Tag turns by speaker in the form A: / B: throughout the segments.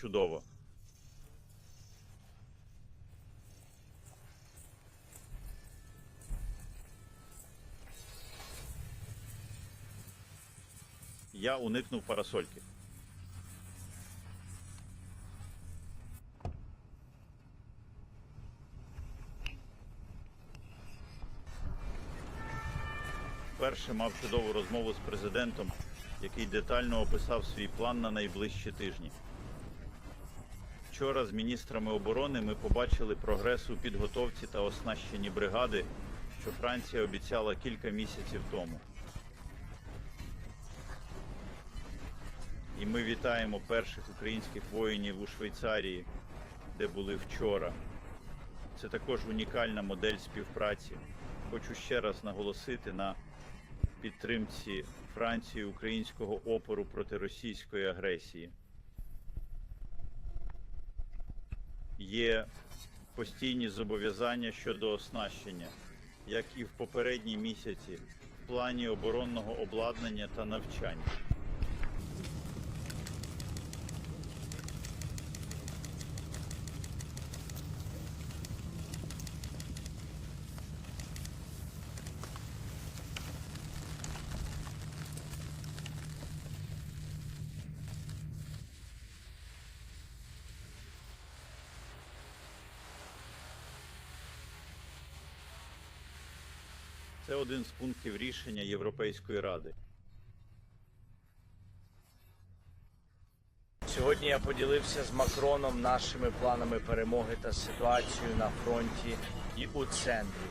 A: Чудово. Я уникнув парасольки. Вперше мав чудову розмову з президентом, який детально описав свій план на найближчі тижні. Вчора з міністрами оборони ми побачили прогрес у підготовці та оснащенні бригади, що Франція обіцяла кілька місяців тому. І ми вітаємо перших українських воїнів у Швейцарії, де були вчора. Це також унікальна модель співпраці. Хочу ще раз наголосити на підтримці Франції українського опору проти російської агресії. Є постійні зобов'язання щодо оснащення, як і в попередні місяці, в плані оборонного обладнання та навчання. Це один з пунктів рішення Європейської ради.
B: Сьогодні я поділився з Макроном нашими планами перемоги та ситуацією на фронті і у центрі.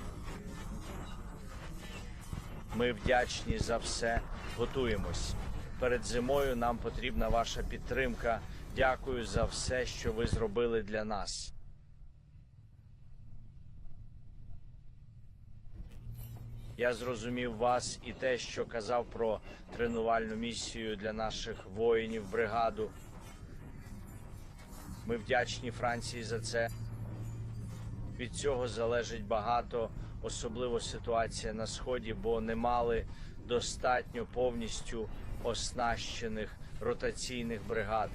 B: Ми вдячні за все, готуємось. Перед зимою нам потрібна ваша підтримка. Дякую за все, що ви зробили для нас. Я зрозумів вас і те, що казав про тренувальну місію для наших воїнів бригаду. Ми вдячні Франції за це. Від цього залежить багато, особливо ситуація на сході, бо не мали достатньо повністю оснащених ротаційних бригад.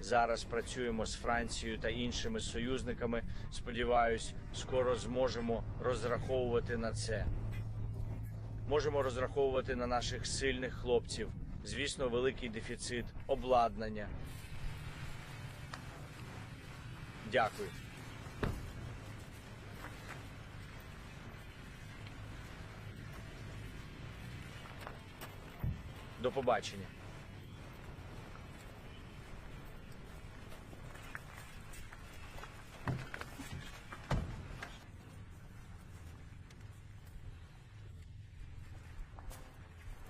B: Зараз працюємо з Францією та іншими союзниками. Сподіваюсь, скоро зможемо розраховувати на це. Можемо розраховувати на наших сильних хлопців. Звісно, великий дефіцит обладнання. Дякую. До побачення.